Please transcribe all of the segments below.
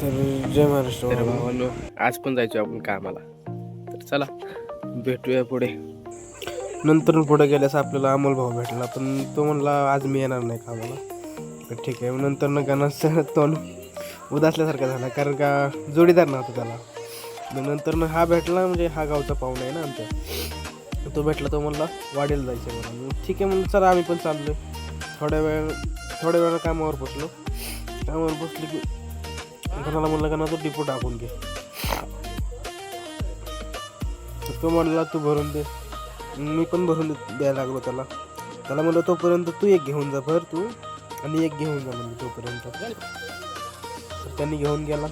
तर जय महाराष्ट्र आज पण जायचो आपण कामाला. तर चला भेटूया पुढे. नंतर पुढे गेल्यास आपल्याला अमोल भाऊ भेटला पण तो म्हणला आज मी येणार नाही कामाला. तर ठीक आहे नंतर न गाणं तोंड उदासल्यासारखा झाला कारण का जोडीदार नव्हता त्याला. नंतर न हा भेटला म्हणजे हा गावचा पाहुणा आहे ना आमच्या तो भेटला तो म्हणला वाढेल जायचं मला ठीक आहे म्हणलं चला आम्ही पण चाललो थोड्या वेळ थोड्या वेळा कामावर बसलो कामावर बसलो की कोणाला म्हणलं का ना तो डिपो टाकून घे. तर तो म्हणला तू भरून दे. मी पण भरून दे- द्यायला लागलो त्याला. त्याला म्हणलं तोपर्यंत तू एक घेऊन जा भर तू आणि एक घेऊन जा म्हणजे तोपर्यंत. तर त्यांनी घेऊन गेला.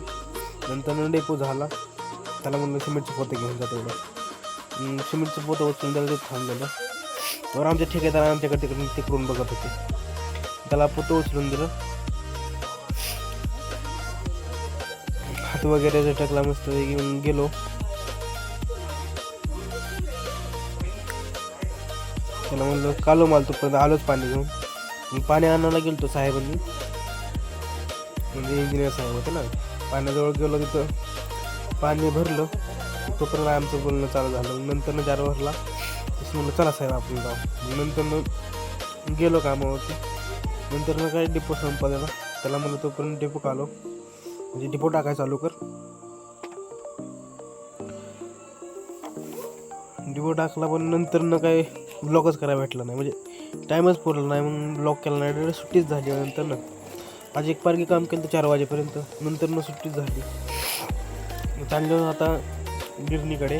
नंतर डेपो झाला. त्याला म्हणलं सिमेंटचे पोते घेऊन जा तेवढं. सिमेंटचं पोतं उचलून त्याला ते थांबलेलं. तर आमच्या ठेकेदार आमच्याकडे तिकडून तिकडून बघत होते. त्याला पोतं उचलून दिलं. हात वगैरे झटकला मस्त घेऊन गेलो. त्याला म्हणलं कालो माल तोपर्यंत आलोच पाणी घेऊन. पाणी आणायला गेलो तो साहेबांनी. म्हणजे इंजिनियर साहेब होते ना. पाण्याजवळ गेलो तिथं. पाणी भरलं. तोपर्यंत आमचं बोलणं चालू झालं. मग नंतर जार भरला. तसं म्हणलं चला साहेब आपण जाऊ. मग नंतर गेलो कामावरती. नंतर काय डेपो संपा त्याला. म्हणलं तोपर्यंत डेपो कालो म्हणजे डिपो टाकाय चालू कर. डिपो टाकला पण नंतर न काय ब्लॉकच करायला भेटला नाही. म्हणजे टाईमच पुरला नाही. मग ब्लॉक केला नाही. डायरेक्ट सुट्टीच झाली नंतर ना आज एक पारखी काम केलं तर चार वाजेपर्यंत. नंतर न सुट्टीच झाली. चाललो आता गिरणीकडे.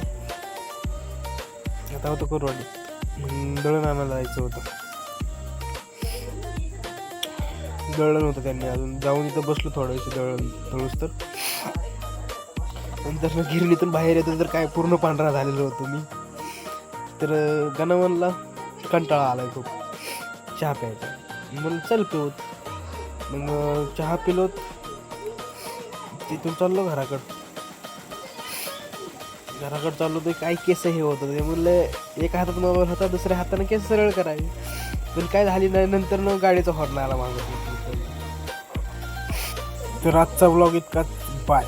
आता होतं कोरवाडी. मग दळण आणायला जायचं होतं. दळण होतं त्यांनी अजून. जाऊन इथं बसलो थोडंसं दळण दळूस तर. नंतर मग गिरणीतून बाहेर येतो तर काय पूर्ण पांढरा झालेलो होतं मी. तर गणवनला कंटाळा आलाय खूप. चहा प्यायचा. म्हणून चल पिवत मग चहा पिलोत. तिथून चाललो घराकडं. घराकडं चाललो तर काय केस हे होतं. ते म्हणलं एका हातात मोबाईल होता दुसऱ्या हाताने केस सरळ करावे पण काय झाली नाही नंतर न गाडीचा हॉर्न आला मागत तर आजचा ब्लॉग इतकाच. बाय